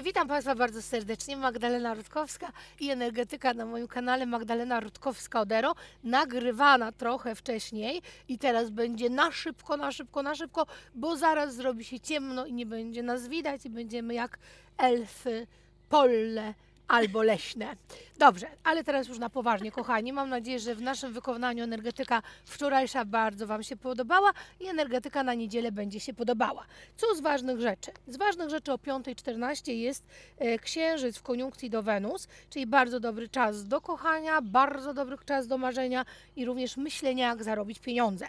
Witam Państwa bardzo serdecznie. Magdalena Rutkowska i energetyka na moim kanale Magdalena Rutkowska-Odero. Nagrywana trochę wcześniej i teraz będzie na szybko, na szybko, na szybko, bo zaraz zrobi się ciemno i nie będzie nas widać i będziemy jak elfy polle albo leśne. Dobrze, ale teraz już na poważnie, kochani. Mam nadzieję, że w naszym wykonaniu energetyka wczorajsza bardzo Wam się podobała i energetyka na niedzielę będzie się podobała. Co z ważnych rzeczy? Z ważnych rzeczy o 5.14 jest e, księżyc w koniunkcji do Wenus, czyli bardzo dobry czas do kochania, bardzo dobry czas do marzenia i również myślenia, jak zarobić pieniądze.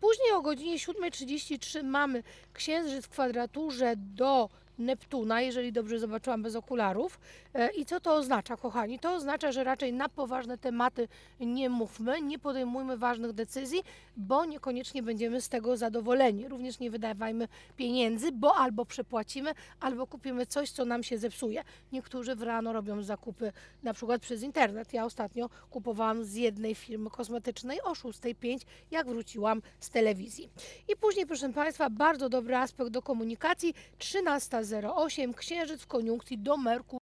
Później o godzinie 7.33 mamy księżyc w kwadraturze do Neptuna, jeżeli dobrze zobaczyłam bez okularów. E, I co to oznacza, kochani? To oznacza, że raczej na poważne tematy nie mówmy, nie podejmujmy ważnych decyzji, bo niekoniecznie będziemy z tego zadowoleni. Również nie wydawajmy pieniędzy, bo albo przepłacimy, albo kupimy coś, co nam się zepsuje. Niektórzy w rano robią zakupy na przykład przez internet. Ja ostatnio kupowałam z jednej firmy kosmetycznej o 6.05, jak wróciłam z telewizji. I później, proszę Państwa, bardzo dobry aspekt do komunikacji. 13.08, księżyc w koniunkcji do Merkurza.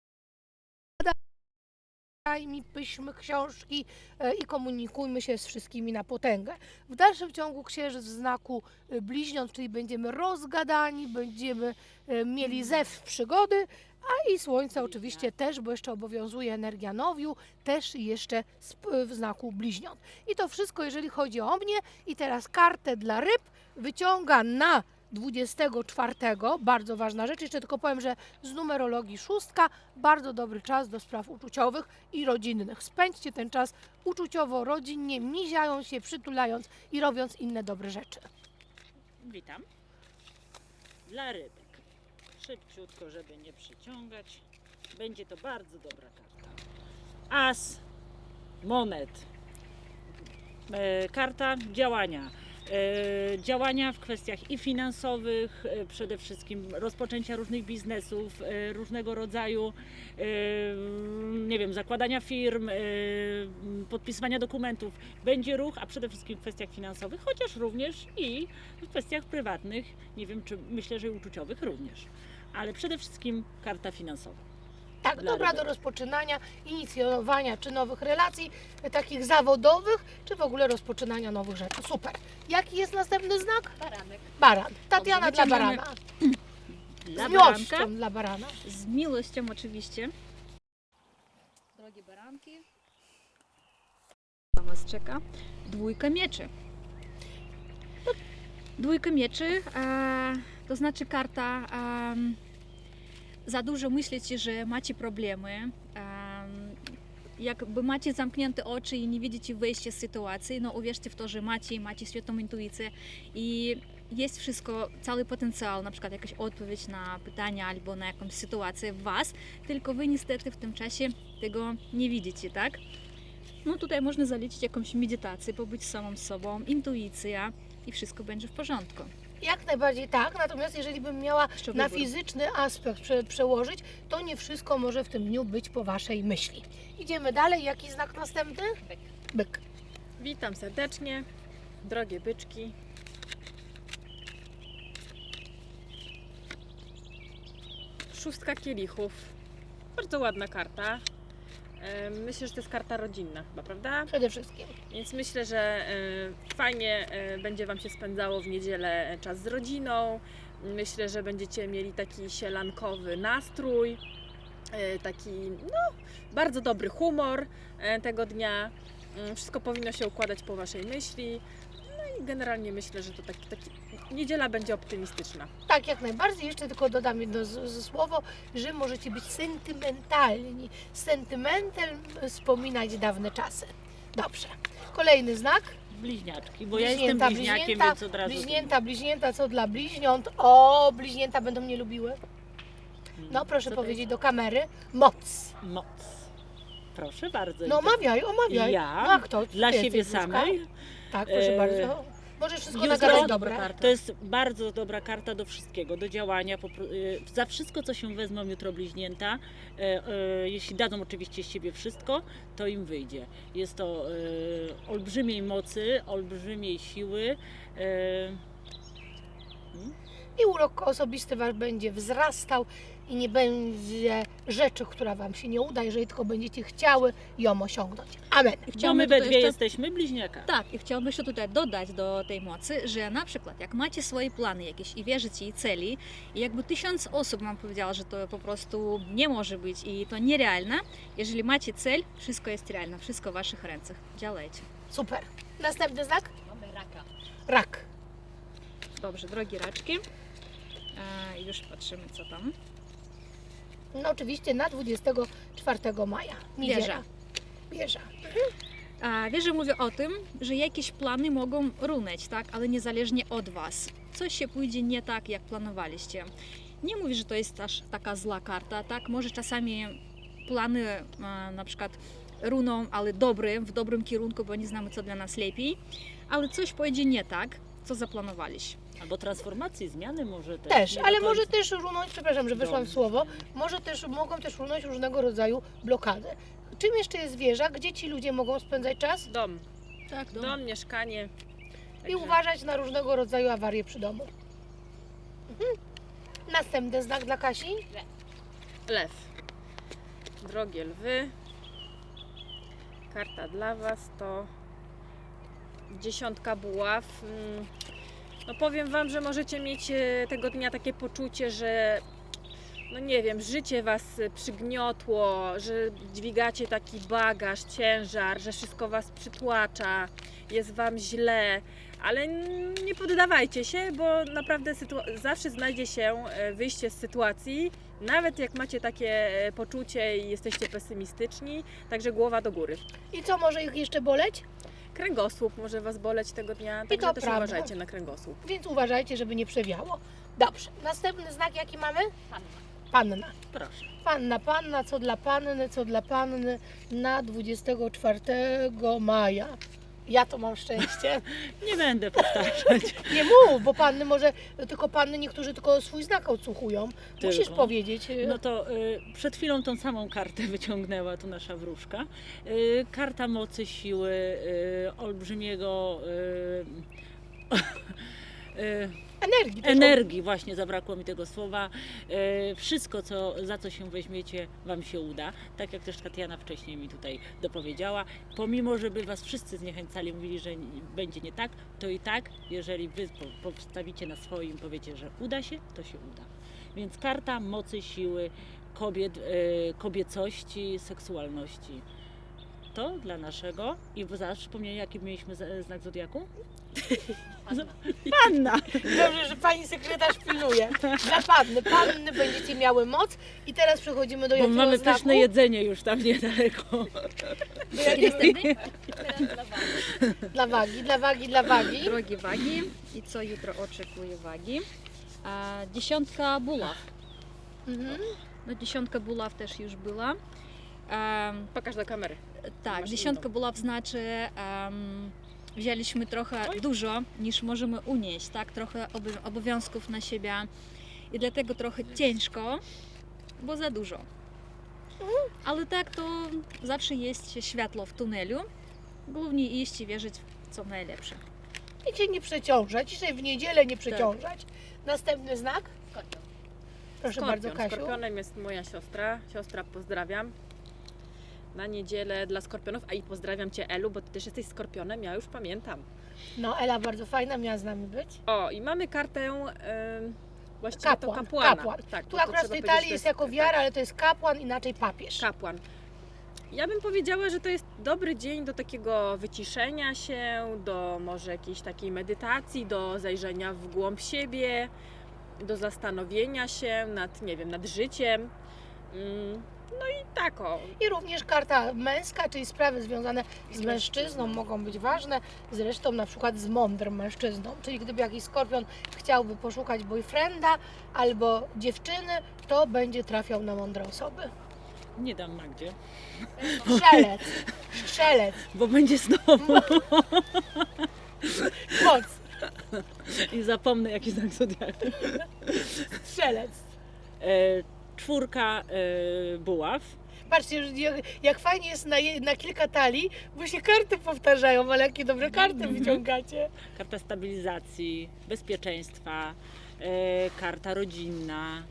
Daj mi pyśmy książki e, i komunikujmy się z wszystkimi na potęgę. W dalszym ciągu księżyc w znaku e, bliźniąt, czyli będziemy rozgadani, będziemy e, mieli zew przygody, a i słońce oczywiście też, bo jeszcze obowiązuje energia nowiu, też jeszcze w znaku bliźniąt. I to wszystko, jeżeli chodzi o mnie. I teraz kartę dla ryb wyciąga na 24. Bardzo ważna rzecz. Jeszcze tylko powiem, że z numerologii szóstka bardzo dobry czas do spraw uczuciowych i rodzinnych. Spędźcie ten czas uczuciowo, rodzinnie, miziając się, przytulając i robiąc inne dobre rzeczy. Witam. Dla rybek. Szybciutko, żeby nie przyciągać. Będzie to bardzo dobra karta. As monet. E, karta działania. E, działania w kwestiach i finansowych, e, przede wszystkim rozpoczęcia różnych biznesów, e, różnego rodzaju, nie wiem, zakładania firm, podpisywania dokumentów. Będzie ruch, a przede wszystkim w kwestiach finansowych, chociaż również i w kwestiach prywatnych, nie wiem, czy myślę, że i uczuciowych również. Ale przede wszystkim karta finansowa. Tak, Dla dobra do rozpoczynania, inicjowania czy nowych relacji, e, takich zawodowych, czy w ogóle rozpoczynania nowych rzeczy. Super. Jaki jest następny znak? Baranek. Baran. Tatiana Dobrze, dla wyciągamy barana. Dla Z baranka miłością dla barana. Z miłością oczywiście. Drogie baranki. Na Was czeka dwójka mieczy. Dwójka mieczy e, to znaczy karta em, za dużo myślicie, że macie problemy. em, jakby macie zamknięte oczy i nie widzicie wyjścia z sytuacji, no uwierzcie w to, że macie i macie świetną intuicję i jest wszystko, cały potencjał, na przykład jakaś odpowiedź na pytania albo na jakąś sytuację w Was, tylko Wy niestety w tym czasie tego nie widzicie, tak? No tutaj można zalecić jakąś medytację, pobyć samą sobą, intuicja i wszystko będzie w porządku. Jak najbardziej tak, natomiast jeżeli bym miała na fizyczny aspekt prze, przełożyć, to nie wszystko może w tym dniu być po Waszej myśli. Idziemy dalej. Jaki znak następny? Byk. Byk. Witam serdecznie, drogie byczki. Szóstka kielichów. Bardzo ładna karta. Myślę, że to jest karta rodzinna chyba, prawda? Przede wszystkim. Więc myślę, że fajnie będzie Wam się spędzało w niedzielę czas z rodziną. Myślę, że będziecie mieli taki sielankowy nastrój, e, taki no, bardzo dobry humor e, tego dnia. Mm, Wszystko powinno się układać po Waszej myśli. I generalnie myślę, że to taki, taki niedziela będzie optymistyczna. Tak, jak najbardziej. Jeszcze tylko dodam jedno z, z słowo, że możecie być sentymentalni. Sentymentem wspominać dawne czasy. Dobrze. Kolejny znak. bliźniaczki, bo ja jestem Bliźnięta, bliźniakiem, bliźnięta, więc od razu... Bliźnięta, bliźnięta, co dla bliźniąt? O, bliźnięta będą mnie lubiły. No, proszę co to powiedzieć jest? do kamery. Moc. Moc. Proszę bardzo. No, omawiaj, omawiaj. Ja? No, a kto? Dla siebie samej. Tak, proszę E, bardzo. Możesz wszystko jutro- nagadać Dobra karta. To jest bardzo dobra karta do wszystkiego, do działania. po pro- y, Za wszystko, co się wezmą jutro bliźnięta, e, e, jeśli dadzą oczywiście z siebie wszystko, to im wyjdzie. Jest to olbrzymiej mocy, olbrzymiej siły. I urok osobisty Wasz będzie wzrastał i nie będzie rzeczy, która Wam się nie uda, jeżeli tylko będziecie chciały ją osiągnąć. Amen. Bo my we tutaj dwie jeszcze- jesteśmy bliźniaka. Tak, i chciałabym jeszcze tutaj dodać do tej mocy, że na przykład jak macie swoje plany jakieś i wierzycie i celi, i jakby tysiąc osób wam powiedziało, że to po prostu nie może być i to nierealne, jeżeli macie cel, wszystko jest realne, wszystko w waszych rękach. Działajcie. Super. Następny znak? Mamy raka. Rak. Dobrze, drogie raczki. E, już patrzymy co tam. No oczywiście na 24 maja. Niedziela. Wieża. Wieża. A mówię o tym, że jakieś plany mogą runąć, tak, ale niezależnie od Was. Coś się pójdzie nie tak, jak planowaliście. Nie mówię, że to jest aż taka zła karta, tak, może czasami plany e, na przykład runą, ale dobre, w dobrym kierunku, bo nie znamy co dla nas lepiej, ale coś pójdzie nie tak, co zaplanowaliście. Albo transformacji, zmiany może też. Też, nie ale może też runąć, przepraszam, że wyszłam w Dobrze. słowo, może też, mogą też runąć różnego rodzaju blokady. Czym jeszcze jest wieża? Gdzie ci ludzie mogą spędzać czas? Dom, Tak, dom, mieszkanie. I Także- uważać na różnego rodzaju awarie przy domu. Mhm. Następny znak dla Kasi. Lew. Drogie lwy. Karta dla Was to dziesiątka buław. Mm, No powiem Wam, że możecie mieć e, tego dnia takie poczucie, że no nie wiem, życie Was przygniotło, że dźwigacie taki bagaż, ciężar, że wszystko Was przytłacza, jest Wam źle, ale nie poddawajcie się, bo naprawdę zawsze znajdzie się e, wyjście z sytuacji, nawet jak macie takie e, poczucie i jesteście pesymistyczni, także głowa do góry. I co może ich jeszcze boleć? Kręgosłup może Was boleć tego dnia, to także też prawda. uważajcie na kręgosłup. Więc uważajcie, żeby nie przewiało. Dobrze. Następny znak jaki mamy? Panna. Proszę. Panna, panna, co dla panny, co dla panny na 24 maja. Ja to mam szczęście. Nie będę powtarzać. Nie mów, bo panny może, tylko panny niektórzy tylko swój znak odsłuchują. Musisz Tylko. powiedzieć. y, No to y, przed chwilą tą samą kartę wyciągnęła tu nasza wróżka. Y, karta mocy, siły, y, olbrzymiego. Y, y, Energii. też energii, właśnie zabrakło mi tego słowa. E, Wszystko, co, za co się weźmiecie, Wam się uda. Tak jak też Tatiana wcześniej mi tutaj dopowiedziała. Pomimo, żeby Was wszyscy zniechęcali, mówili, że będzie nie tak, to i tak, jeżeli Wy po- postawicie na swoim, powiecie, że uda się, to się uda. Więc karta mocy, siły, kobiet, e, kobiecości, seksualności. To dla naszego i za przypomnienie, jaki mieliśmy za- znak zodiaku? Panna! Dobrze, że pani sekretarz pilnuje. Dla panny. Panny będziecie miały moc. I teraz przechodzimy do Bo jakiego mamy znaku? pyszne jedzenie już tam niedaleko. Do jakiego... Dla wagi, dla wagi, dla wagi. Drogie wagi. I co jutro oczekuje wagi? A, dziesiątka buław. Mhm. No dziesiątka buław też już była. Pokaż do kamery. Tak, Masz dziesiątka buław znaczy um, wzięliśmy trochę Oj. dużo niż możemy unieść, tak? Trochę obo- obowiązków na siebie i dlatego trochę ciężko, bo za dużo. Ale tak to zawsze jest światło w tunelu. Głównie iść i wierzyć w co najlepsze. I cię nie przeciążać. Dzisiaj w niedzielę nie przeciążać. Następny znak. Proszę Skorpion. bardzo, Kasiu. Skorpionem jest moja siostra. Siostra, pozdrawiam. Na niedzielę dla skorpionów, a i pozdrawiam Cię Elu, bo Ty też jesteś skorpionem, ja już pamiętam. No, Ela bardzo fajna, miała z nami być. O, i mamy kartę ym, właściwie Kapłan, to kapłana. kapłan. Tak, Tu akurat w tej talii jest jako tak, wiara, ale to jest kapłan, inaczej papież. Kapłan. Ja bym powiedziała, że to jest dobry dzień do takiego wyciszenia się, do może jakiejś takiej medytacji, do zajrzenia w głąb siebie, do zastanowienia się nad, nie wiem, nad życiem. Mm, No i tak o. I również karta męska, czyli sprawy związane z mężczyzną mogą być ważne, zresztą na przykład z mądrym mężczyzną. Czyli gdyby jakiś skorpion chciałby poszukać boyfrienda albo dziewczyny, to będzie trafiał na mądre osoby. Nie dam Magdzie, Strzelec, strzelec, bo będzie znowu moc, i zapomnę jaki znak zodiaku. strzelec. E, czwórka e, buław. Patrzcie, jak, jak fajnie jest na, je, na kilka talii, bo się karty powtarzają, ale jakie dobre karty wyciągacie. Karta stabilizacji, bezpieczeństwa, e, karta rodzinna,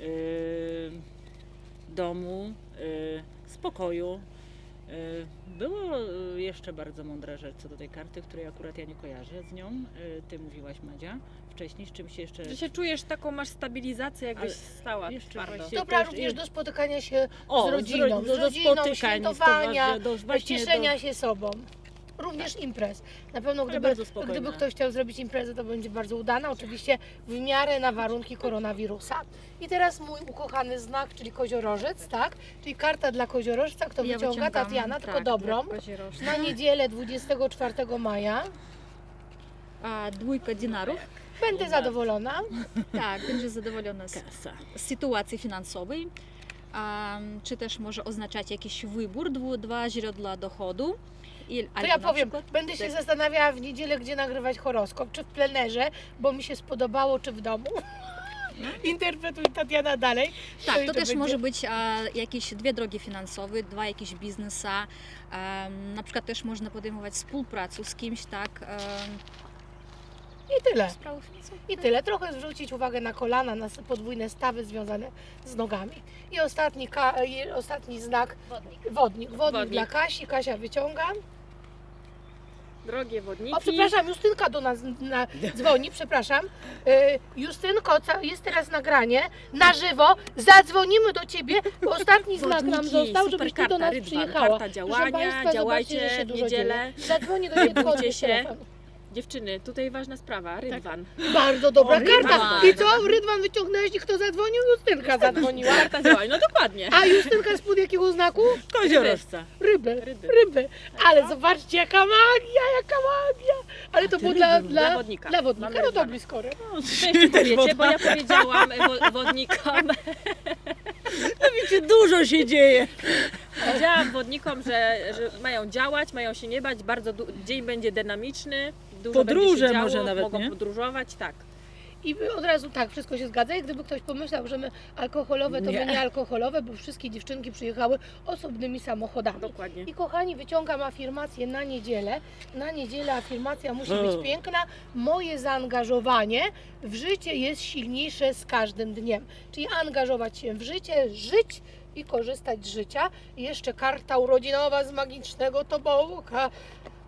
e, domu, spokoju. Było jeszcze bardzo mądra rzecz co do tej karty, której akurat ja nie kojarzę z nią. Ty mówiłaś, Madzia, wcześniej, z czym się jeszcze... Że się czujesz taką, masz stabilizację, jakbyś Ale stała jeszcze twardo. właśnie- Dobra, też- również do spotykania się O, z rodziną, ro- z do rodziną, spotykań, świętowania, do, właśnie cieszenia do, się sobą. Również imprez. Na pewno gdyby, bardzo gdyby ktoś chciał zrobić imprezę, to będzie bardzo udana. Oczywiście w miarę na warunki koronawirusa. I teraz mój ukochany znak, czyli koziorożec, tak? Czyli karta dla koziorożca, kto Ja wyciąga wyciągam, Tatiana, tylko tak, dobrą. Na niedzielę 24 maja. A, dwójka dinarów. Będę zadowolona. Tak, będzie zadowolona z z sytuacji finansowej. A, czy też może oznaczać jakiś wybór, dwu, dwa źródła dochodu. I, To albo ja na powiem, przykład- będę się tak. zastanawiała w niedzielę, gdzie nagrywać horoskop. Czy w plenerze, bo mi się spodobało, czy w domu. Interpretuj Tatiana dalej. Tak, i to też będzie- może być a, jakieś dwie drogi finansowe, dwa jakieś biznesa. Em, na przykład też można podejmować współpracę z kimś, tak? em, I tyle. I tyle. Trochę zwrócić uwagę na kolana, na podwójne stawy związane z nogami. I ostatni, ka- i ostatni znak. Wodnik. Wodnik. Wodnik, Wodnik. dla Kasi. Kasia wyciąga. Drogie wodniki. O, przepraszam, Justynka do nas na, dzwoni, przepraszam. Y, Justynko, co, jest teraz nagranie na żywo. Zadzwonimy do ciebie. bo Ostatni znak nam został, żebyś ty do nas Rydwan, przyjechała. karta Proszę działania, państwa, działajcie zobaczcie, że się w dużo niedzielę. dzieje. Zadzwoni do ciebie z się. telefonu. Dziewczyny, tutaj ważna sprawa, Rydwan. Bardzo dobra O, karta. Rydwan. I co? Rydwan wyciągnęłeś i kto zadzwonił? Justynka zadzwoniła. Karta działań, no dokładnie. A Justynka spod jakiego znaku? Koziorożca. Ryby. Ryby. Ryby. Ale zobaczcie, jaka magia, jaka magia. Ale to było dla, dla, dla wodnika. Dla wodnika. Mamy No to Rydwana. blisko. ryb. Co jeszcze powiecie, bo ja powiedziałam wo- wodnikom, Wiecie, dużo się dzieje. powiedziałam wodnikom, że, że mają działać, mają się nie bać, bardzo du- dzień będzie dynamiczny, dużo Podróże będzie się działo, może nawet, mogą nie? podróżować, tak. I od razu tak, wszystko się zgadza. Jak gdyby ktoś pomyślał, że my alkoholowe, to Nie. my nie alkoholowe, bo wszystkie dziewczynki przyjechały osobnymi samochodami. Dokładnie. I kochani, wyciągam afirmację na niedzielę. Na niedzielę afirmacja musi być O. piękna. Moje zaangażowanie w życie jest silniejsze z każdym dniem. Czyli angażować się w życie, żyć i korzystać z życia. I jeszcze karta urodzinowa z magicznego tobołka.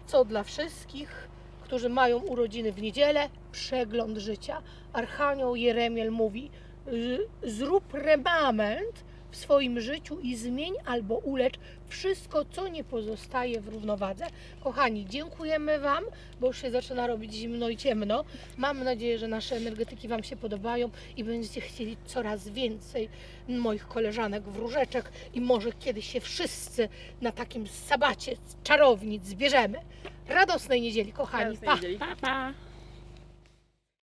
Co dla wszystkich, którzy mają urodziny w niedzielę, przegląd życia. Archanioł Jeremiel mówi: "Y, zrób remament w swoim życiu i zmień albo ulecz wszystko, co nie pozostaje w równowadze. Kochani, dziękujemy Wam, bo już się zaczyna robić zimno i ciemno. Mam nadzieję, że nasze energetyki Wam się podobają i będziecie chcieli coraz więcej moich koleżanek wróżeczek i może kiedyś się wszyscy na takim sabacie czarownic zbierzemy. Radosnej niedzieli, kochani. Radosnej Pa! niedzieli. Pa, pa.